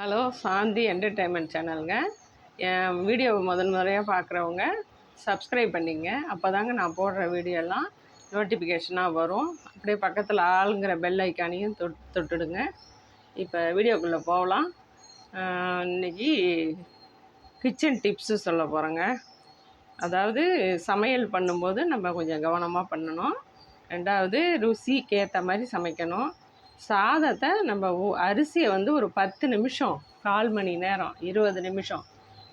Hello Shanthi entertainment சேனலுங்க என் video முதல் முறையாக பார்க்குறவங்க சப்ஸ்கிரைப் பண்ணிங்க. அப்போ தாங்க நான் போடுற வீடியோலாம் நோட்டிஃபிகேஷனாக வரும். அப்படியே பக்கத்தில் ஆளுங்கிற பெல் ஐக்கானையும் தொட் தொட்டுடுங்க. இப்போ வீடியோக்குள்ளே போகலாம். இன்றைக்கி இன்னைக்கு கிச்சன் டிப்ஸு சொல்ல போகிறேங்க அதாவது சமையல் பண்ணும்போது நம்ம கொஞ்சம் கவனமாக பண்ணணும். ரெண்டாவது ருசிக்கு ஏற்ற மாதிரி சமைக்கணும். சாதத்தை நம்ம ஊ- அரிசியை வந்து ஒரு பத்து நிமிஷம் கால் மணி நேரம் இருபது நிமிஷம்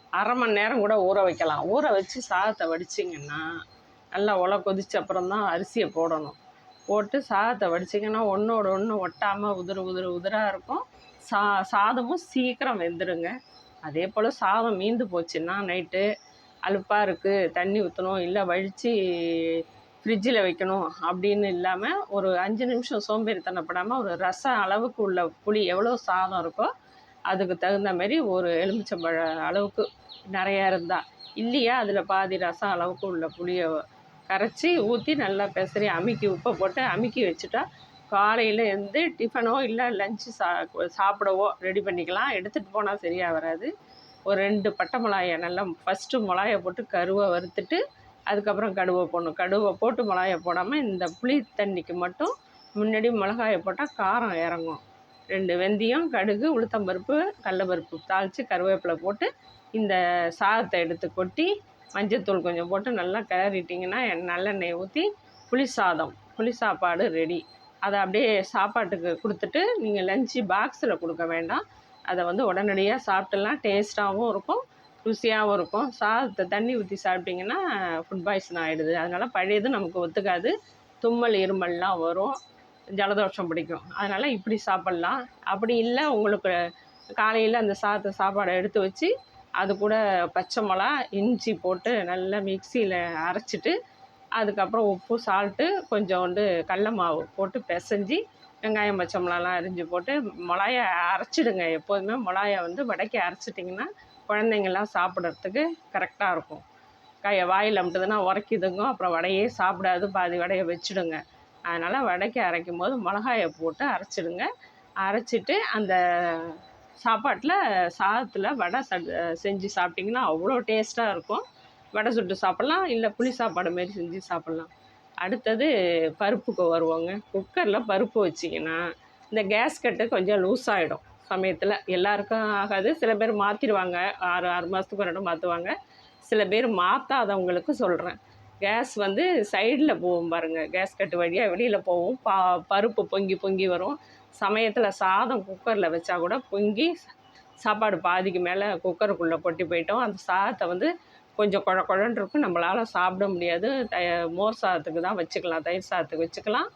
அரை மணி நேரம் கூட ஊற வைக்கலாம். ஊற வச்சு சாதத்தை வடிச்சிங்கன்னா நல்லா உலை கொதிச்ச அப்புறம் தான் அரிசியை போடணும். போட்டு சாதத்தை வடிச்சிங்கன்னா ஒன்றோட ஒன்று ஒட்டாமல் உதிர உதிர உதிராக இருக்கும். சா சாதமும் சீக்கிரம் வெந்துடுங்க அதே போல் சாதம் மீந்து போச்சுன்னா நைட்டு அலுப்பாக இருக்குது தண்ணி ஊற்றணும் இல்லை வழித்து ஃப்ரிட்ஜில் வைக்கணும் அப்படின்னு இல்லாமல் ஒரு அஞ்சு நிமிஷம் சோம்பேறித்தனப்படாமல் ஒரு ரசம் அளவுக்கு உள்ள புளி எவ்வளோ சாதம் இருக்கோ அதுக்கு தகுந்த மாதிரி ஒரு எலுமிச்சம்பழ அளவுக்கு நிறையா இருந்தால் இல்லையா? அதில் பாதி ரசம் அளவுக்கு உள்ள புளியை கரைச்சி ஊற்றி நல்லா பெசரி அமுக்கி உப்பை போட்டு அமுக்கி வச்சுட்டா காலையில் இருந்து டிஃபனோ இல்லை லஞ்சு சா சாப்பிடவோ ரெடி பண்ணிக்கலாம். எடுத்துகிட்டு போனால் சரியாக வராது. ஒரு ரெண்டு பட்டை மிளகாயை நல்லா ஃபஸ்ட்டு மிளகாயை போட்டு கருவை வறுத்துட்டு அதுக்கப்புறம் கடுவை போடணும். கடுவை போட்டு மிளகாயை போடாமல் இந்த புளி தண்ணிக்கு மட்டும் முன்னாடி மிளகாயை போட்டால் காரம் இறங்கும். ரெண்டு வெந்தயம் கடுகு உளுத்தம்பருப்பு கடலப்பருப்பு தாளித்து கருவேப்பிலை போட்டு இந்த சாதத்தை எடுத்து கொட்டி மஞ்சத்தூள் கொஞ்சம் போட்டு நல்லா கிளறிட்டிங்கன்னா நல்லெண்ணெய் ஊற்றி புளி சாதம் புளி சாப்பாடு ரெடி அதை அப்படியே சாப்பாட்டுக்கு கொடுத்துட்டு நீங்கள் லஞ்சு பாக்ஸில் கொடுக்க வேண்டாம். அதை வந்து உடனடியாக சாப்பிட்டுலாம் டேஸ்ட்டாகவும் இருக்கும். ருசியாகவும் இருக்கும். சாதத்தை தண்ணி ஊற்றி சாப்பிட்டிங்கன்னா ஃபுட் பாய்சன் ஆகிடுது அதனால் பழையது நமக்கு ஒத்துக்காது. தும்மல் இருமல்லாம் வரும். ஜலதோஷம் பிடிக்கும். அதனால் இப்படி சாப்பிட்லாம். அப்படி இல்லை உங்களுக்கு காலையில் அந்த சாதத்தை சாப்பாடை எடுத்து வச்சு அது கூட பச்சை மிளகா இஞ்சி போட்டு நல்லா மிக்சியில் அரைச்சிட்டு அதுக்கப்புறம் உப்பு சால்ட்டு கொஞ்சோண்டு கடல மாவு போட்டு பிசைஞ்சி வெங்காயம் பச்சை மிளகாலாம் அரிஞ்சு போட்டு மிளகாய அரைச்சிடுங்க. எப்போதுமே மிளகாய வந்து வடக்கி அரைச்சிட்டிங்கன்னா குழந்தைங்கள்லாம் சாப்பிட்றதுக்கு கரெக்டாக இருக்கும். கையை வாயில் அமுட்டுதுன்னா உரைக்கிதுங்க அப்புறம் வடையே சாப்பிடாது பாதி வடையை வச்சிடுங்க. அதனால் வடைக்கு அரைக்கும் போது மிளகாயை போட்டு அரைச்சிடுங்க. அரைச்சிட்டு அந்த சாப்பாட்டில் சாதத்தில் வடை சட் செஞ்சு சாப்பிட்டிங்கன்னா அவ்வளோ டேஸ்ட்டாக இருக்கும். வடை சுட்டு சாப்பிட்லாம் இல்லை புளி சாப்பாடு மாரி செஞ்சு சாப்பிட்லாம். அடுத்தது பருப்புக்கு வருவோங்க. குக்கரில் பருப்பு வச்சிங்கன்னா இந்த கேஸ் கட்டு கொஞ்சம் லூஸ் ஆகிடும் சமயத்தில் எல்லாருக்கும் ஆகாது. சில பேர் மாற்றிடுவாங்க ஆறு ஆறு மாதத்துக்கு ஒரு இடம் மாற்றுவாங்க சில பேர் மாற்றாதவங்களுக்கு சொல்கிறேன் கேஸ் வந்து சைடில் போகும் பாருங்கள் கேஸ் கட்டு வழியாக வெளியில் போகும். பா பருப்பு பொங்கி பொங்கி வரும். சமயத்தில் சாதம் குக்கரில் வச்சா கூட பொங்கி சாப்பாடு பாதிக்கு மேலே குக்கருக்குள்ளே கொட்டி போயிட்டோம். அந்த சாதத்தை வந்து கொஞ்சம் குழ குழன்னு இருக்கும். நம்மளால் சாப்பிட முடியாது. த மோர் சாதத்துக்கு தான் வச்சுக்கலாம். தயிர் சாதத்துக்கு வச்சுக்கலாம்.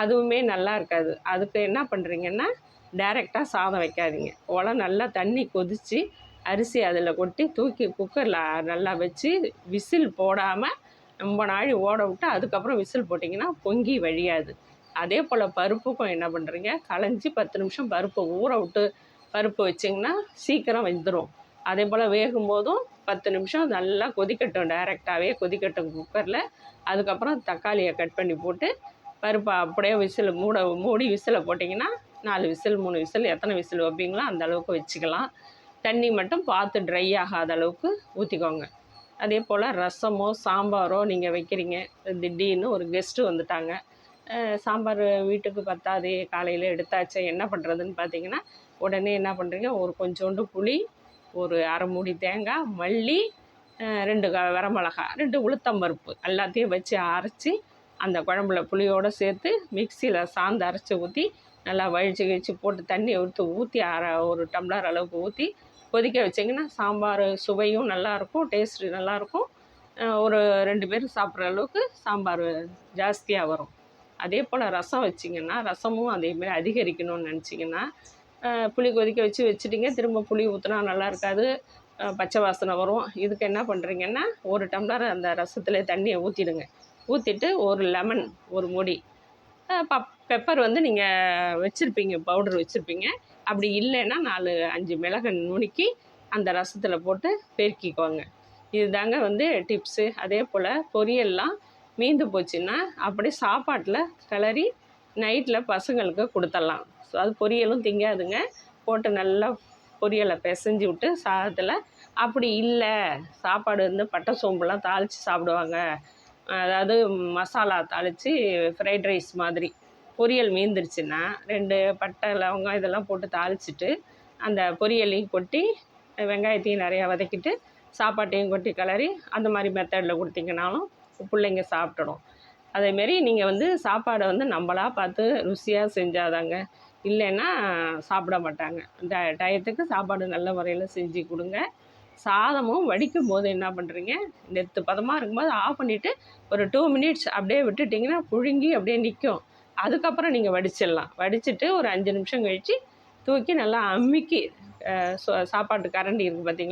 அதுவுமே நல்லா இருக்காது. அதுக்கு என்ன பண்ணுறீங்கன்னா டைரெக்டாக சாதம் வைக்காதீங்க. உலம் நல்லா தண்ணி கொதித்து அரிசி அதில் கொட்டி தூக்கி குக்கரில் நல்லா வச்சு விசில் போடாமல் ரொம்ப நாழி ஓட விட்டு அதுக்கப்புறம் விசில் போட்டிங்கன்னா பொங்கி வழியாது. அதே போல் பருப்புக்கும் என்ன பண்ணுறீங்க களைஞ்சி பத்து நிமிஷம் பருப்பை ஊற விட்டு பருப்பு வச்சிங்கன்னா சீக்கிரம் வெந்துடும் அதே போல் வேகும் போதும் பத்து நிமிஷம் நல்லா கொதிக்கட்டும். டைரெக்டாகவே கொதிக்கட்டும் குக்கரில் அதுக்கப்புறம் தக்காளியை கட் பண்ணி போட்டு பருப்பை அப்படியே விசில் மூட மூடி விசிலை போட்டிங்கன்னா நாலு விசில் மூணு விசில் எத்தனை விசில் வைப்பீங்களோ அந்த அளவுக்கு வச்சுக்கலாம். தண்ணி மட்டும் பார்த்து ட்ரை ஆகாத அளவுக்கு ஊற்றிக்கோங்க அதே போல் ரசமோ சாம்பாரோ நீங்கள் வைக்கிறீங்க திடீர்னு ஒரு கெஸ்ட்டு வந்துட்டாங்க. சாம்பார் வீட்டுக்கு பத்தாதே காலையில் எடுத்தாச்சு என்ன பண்ணுறதுன்னு பார்த்தீங்கன்னா உடனே என்ன பண்ணுறீங்க ஒரு கொஞ்சோண்டு புளி ஒரு அரை மூடி தேங்காய் மல்லி ரெண்டு க வரமிளகா ரெண்டு உளுத்தம்பருப்பு எல்லாத்தையும் வச்சு அரைச்சி அந்த குழம்புல புளியோடு சேர்த்து மிக்சியில் சாந்து அரைச்சி ஊற்றி நல்லா வழிச்சு கிழிச்சு போட்டு தண்ணி ஊற்று ஊற்றி அரை ஒரு டம்ளர் அளவுக்கு ஊற்றி கொதிக்க வச்சிங்கன்னா சாம்பார் சுவையும் நல்லாயிருக்கும் டேஸ்ட்டு நல்லாயிருக்கும் ஒரு ரெண்டு பேரும் சாப்பிட்ற அளவுக்கு சாம்பார் ஜாஸ்தியாக வரும். அதே போல் ரசம் வச்சிங்கன்னா ரசமும் அதேமாரி அதிகரிக்கணும்னு நினச்சிங்கன்னா புளி கொதிக்க வச்சு வச்சுட்டிங்க திரும்ப புளி ஊற்றினா நல்லா இருக்காது. பச்சை வாசனை வரும். இதுக்கு என்ன பண்ணுறீங்கன்னா ஒரு டம்ளர் அந்த ரசத்தில் தண்ணியை ஊற்றிடுங்க ஊற்றிட்டு ஒரு லெமன் ஒரு மூடி பப் பெப்பர் வந்து நீங்கள் வச்சுருப்பீங்க பவுடர் வச்சுருப்பீங்க. அப்படி இல்லைன்னா நாலு அஞ்சு மிளகு நுணுக்கி அந்த ரசத்தில் போட்டு பெருக்கிக்கோங்க. இதுதாங்க வந்து டிப்ஸு. அதே போல் பொரியல்லாம் மீந்து போச்சுன்னா அப்படியே சாப்பாட்டில் கிளறி நைட்டில் பசங்களுக்கு கொடுத்துடலாம் ஸோ அது பொரியலும் திங்காதுங்க. போட்டு நல்லா பொரியலை பிசைஞ்சு விட்டு சாதத்தில் அப்படி இல்லை. சாப்பாடு வந்து பட்டை சோம்புலாம் தாளித்து சாப்பிடுவாங்க. அதாவது மசாலா தாளித்து ஃப்ரைட் ரைஸ் மாதிரி. பொரியல் மீந்துருச்சுன்னா ரெண்டு பட்டை லவங்கம் இதெல்லாம் போட்டு தாளிச்சிட்டு அந்த பொரியலையும் கொட்டி வெங்காயத்தையும் நிறையா வதக்கிட்டு சாப்பாட்டையும் கொட்டி கிளறி அந்த மாதிரி மெத்தடில் கொடுத்தீங்கனாலும் பிள்ளைங்க சாப்பிட்டுடும் அதேமாரி நீங்கள் வந்து சாப்பாடை வந்து நம்மளா பார்த்து ருசியாக செஞ்சாதாங்க. இல்லைன்னா சாப்பிட மாட்டாங்க. ட டயத்துக்கு சாப்பாடு நல்ல முறையில் செஞ்சு கொடுங்க. சாதமும் வடிக்கும் போது என்ன பண்ணுறீங்க நெத்து பதமாக இருக்கும்போது ஆஃப் பண்ணிவிட்டு ஒரு டூ மினிட்ஸ் அப்படியே விட்டுட்டிங்கன்னா புழுங்கி அப்படியே நிற்கும் அதுக்கப்புறம் நீங்கள் வடிச்சிடலாம். வடிச்சிட்டு ஒரு அஞ்சு நிமிஷம் கழித்து தூக்கி நல்லா அமுக்கி சாப்பாட்டு கரண்டி இருக்குது பார்த்தீங்களா